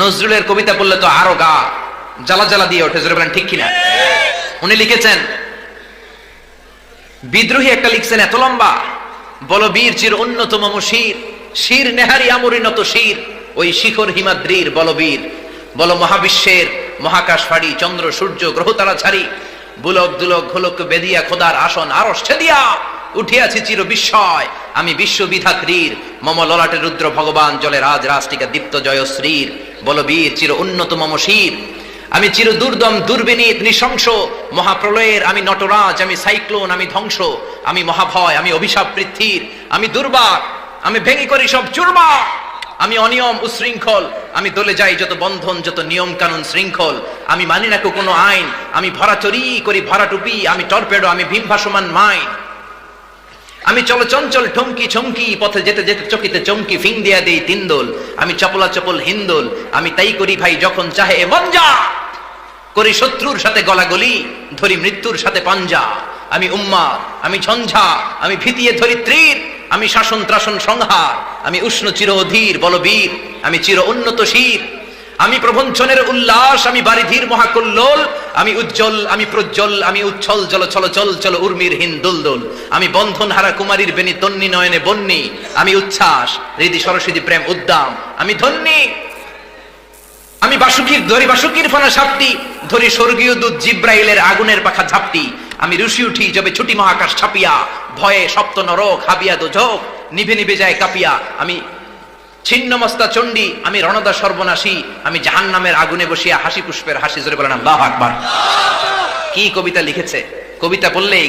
নজরুলের কবিতা পড়লে তো আরও গা জ্বালা জ্বালা দিয়ে ওঠে, জোরে বলেন, ঠিক কিনা? উনি লিখেছেন, বিদ্রোহী একটা লিখছেন, এত লম্বা। বলো বীর চির অন্যতম শির শির নেহারি আমরিনত শির। ওই শিখর হিমাদ্রির বলবীর। বলো, মহাবিশ্বের মহাকাশ ফাড়ি চন্দ্র, সূর্য গ্রহ তারা ছাড়ি বুলক দুলক ঘোলক বেদিয়া খোদার আসন আরস দিয়া উঠিয়াছি চির বিস্ময়। আমি বিশ্ববিধাত্রীর, মম ললাটে রুদ্র ভগবান জলে রাজ রাষ্ট্রিকা দীপ্ত জয়শ্রীর। বলবীর চির উন্নত মম শির। আমি চির দুর্দম, দুর্বিনীত, নৃশংস। মহাপ্রলয়ের, আমি নটরাজ, আমি সাইক্লোন, আমি ধ্বংস। আমি মহাভয়, আমি অভিশাপ পৃথ্বীর। আমি দুর্বার, আমি ভেঙে করি সব চুরমা আমি অনিয়ম, উশৃঙ্খল। আমি দলে যাই যত বন্ধন, যত নিয়ম কানুন শৃঙ্খল। আমি মানি না কোনো আইন। আমি ভরা চরি করি ভরা টুপি আমি টর্পেডো, আমি ভীম ভাসমান মাইন। আমি চলো চঞ্চল ঠমকি চমকি পথে যেতে যেতে চকিতে চমকি ফিং দিয়া দেই তিনদোল আমি চপলা চপল হিন্দোল আমি তাই করি ভাই যখন চাহে মঞ্জা। করি শত্রুর সাথে গলাগলি, ধরি মৃত্যুর সাথে পাঞ্জা। আমি উম্মা আমি ঝঞ্ঝা, আমি ভিতিয়ে ধরি তীর। আমি শাসন ত্রাসন সংহার, আমি উষ্ণ চির অধীর বলবীর। আমি চির উন্নত শির আমি প্রবঞ্চনের উল্লাস, আমি বারিধির মহাকল্লোল, আমি উজ্জ্বল, আমি প্রজ্জ্বল, আমি উচ্ছল, চল চল চল চল, উর্মির হিন দুলদুল। আমি বন্ধন হারা কুমারীর বেনি তন্নি নয়নে বন্নি। আমি উচ্ছ্বাস, হৃদি সরস্বতী প্রেম উদ্দাম। আমি ধন্যী। আমি বাসুকির ধরি, বাসুকির ফনা সাপটি। ধরি স্বর্গীয় দূত জিব্রাইলের আগুনের পাখা ঝাপটি। আমি রুশি উঠি যবে ছুটি মহাকাশ ছাপিয়া। ভয়ে সপ্ত নরক হাবিয়া দোঝক নিভে নিভে যায় কাপিয়া। আমি ছিন্নমস্তা চণ্ডী, আমি রণদা সর্বনাশী, আমি জাহান নামের আগুনে বসিয়া হাসি পুষ্পের হাসি জোরে বলেন, আল্লাহ আকবার। কি কবিতা লিখেছে? কবিতা বললেই